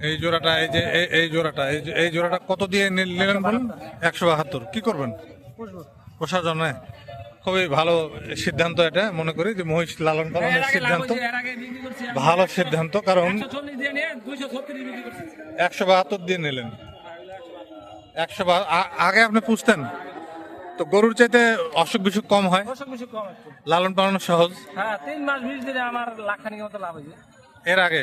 এই জোড়াটা এই যে এই- জোড়াটা এই জোড়াটা কত দিয়ে নিলেন বলুন একশো বাহাত্তর। কি করবেন? পোষার জন্য খুবই ভালো সিদ্ধান্ত এটা মনে করি যে মহিষ লালন পালনের সিদ্ধান্ত। ভালো সিদ্ধান্ত কারণ একশো বাহাত্তর দিয়ে নিলেন। একশো আগে আপনি পুষতেন। তো গরুর চাইতে অসুখ বিসুখ কম হয়। লালন পালন সহজ? হ্যাঁ তিন মাস বিশ দিনে আমার লাখ মতো লাভ হয়েছে। এর আগে।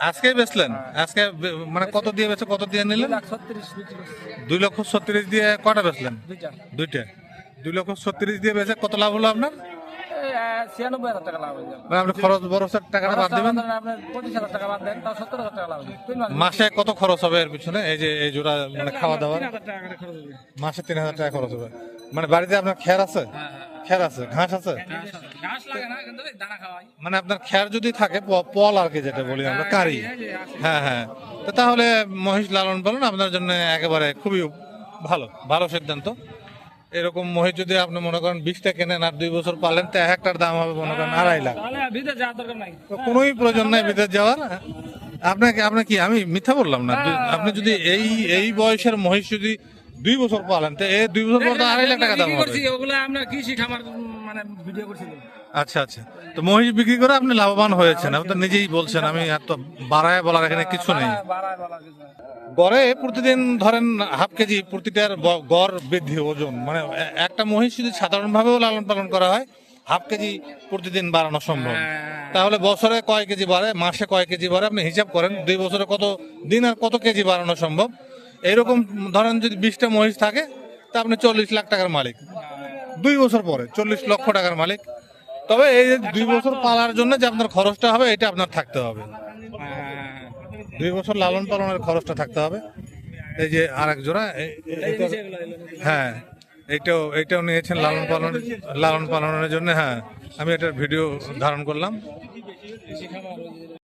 আজকেই বেচলেন? আজকে মানে কত দিয়ে বেচে কত দিয়ে নিলেন? দুই লক্ষ ছত্রিশ দিয়ে কটা বেচলেন? দুইটা। দুইটা। দুই লক্ষ ছত্রিশ দিয়ে বেচে কত লাভ হলো আপনার? ছিয়ানব্বই হাজার টাকা লাভ হয়েছে মানে আপনি খরচ বরচের টাকাটা বাদ দিবেন? আপনার পঁচিশ হাজার টাকা বাদ দেন তাও সত্তর হাজার টাকা লাভ হয়েছে মাসে কত খরচ হবে এর পিছনে? এই যে এই জোড়া মানে খাওয়া দাওয়া? মাসে তিন হাজার টাকা খরচ হবে। মানে বাড়িতে আপনার খ্যার আছে? খ্যার আছে? ঘাস আছে? ঘাস খাওয়াই। মানে আপনার খ্যার যদি থাকে পল আর কি যেটা বলি আমরা কারি। হ্যাঁ হ্যাঁ। তো তাহলে মহিষ লালন পালন আপনার জন্য একেবারে খুবই ভালো ভালো সিদ্ধান্ত। এরকম মহিষ যদি আপনি মনে করেন বিশটা কেনেন আর দুই বছর পালেন তো এক একটার দাম হবে মনে করেন আড়াই লাখ। কোনোই প্রয়োজন নাই বিদেশ যাওয়ার। আপনাকে আপনার কি আমি মিথ্যা বললাম না? আপনি যদি এই এই বয়সের মহিষ যদি দুই বছর পালেন তো এই দুই বছর পর তো আড়াই লাখ টাকা দাম হবে। ওগুলো আপনার কৃষি খামার মানে ভিডিও করছিল আচ্ছা আচ্ছা। তো মহিষ বিক্রি করে আপনি লাভবান হয়েছেন আপনি তো নিজেই বলছেন আমি আর তো বাড়ায় বলার এখানে কিছু নেই। হ্যাঁ, কিছু। গড়ে প্রতিদিন ধরেন হাফ কেজি প্রতিটার গড় বৃদ্ধি ওজন মানে একটা মহিষ যদি সাধারণভাবেও লালন পালন করা হয় হাফ কেজি প্রতিদিন বাড়ানো সম্ভব। তাহলে বছরে কয় কেজি বাড়ে মাসে কয় কেজি বাড়ে আপনি হিসাব করেন দুই বছরে কত দিন আর কত কেজি বাড়ানো সম্ভব? এইরকম ধরেন যদি বিশটা মহিষ থাকে, তা আপনি চল্লিশ লাখ টাকার মালিক। দুই বছর পরে, চল্লিশ লক্ষ টাকার মালিক। তবে এই দুই বছর পালার জন্য যে আপনার খরচটা হবে, এটা আপনার থাকতে হবে। দুই বছর লালন পালনের খরচটা থাকতে হবে। এই যে আরেক জোড়া, এ- এ- এটা- হ্যাঁ এইটাও এইটাও নিয়েছেন লালন পালন, লালন পালনের জন্য হ্যাঁ আমি এটার ভিডিও ধারণ করলাম।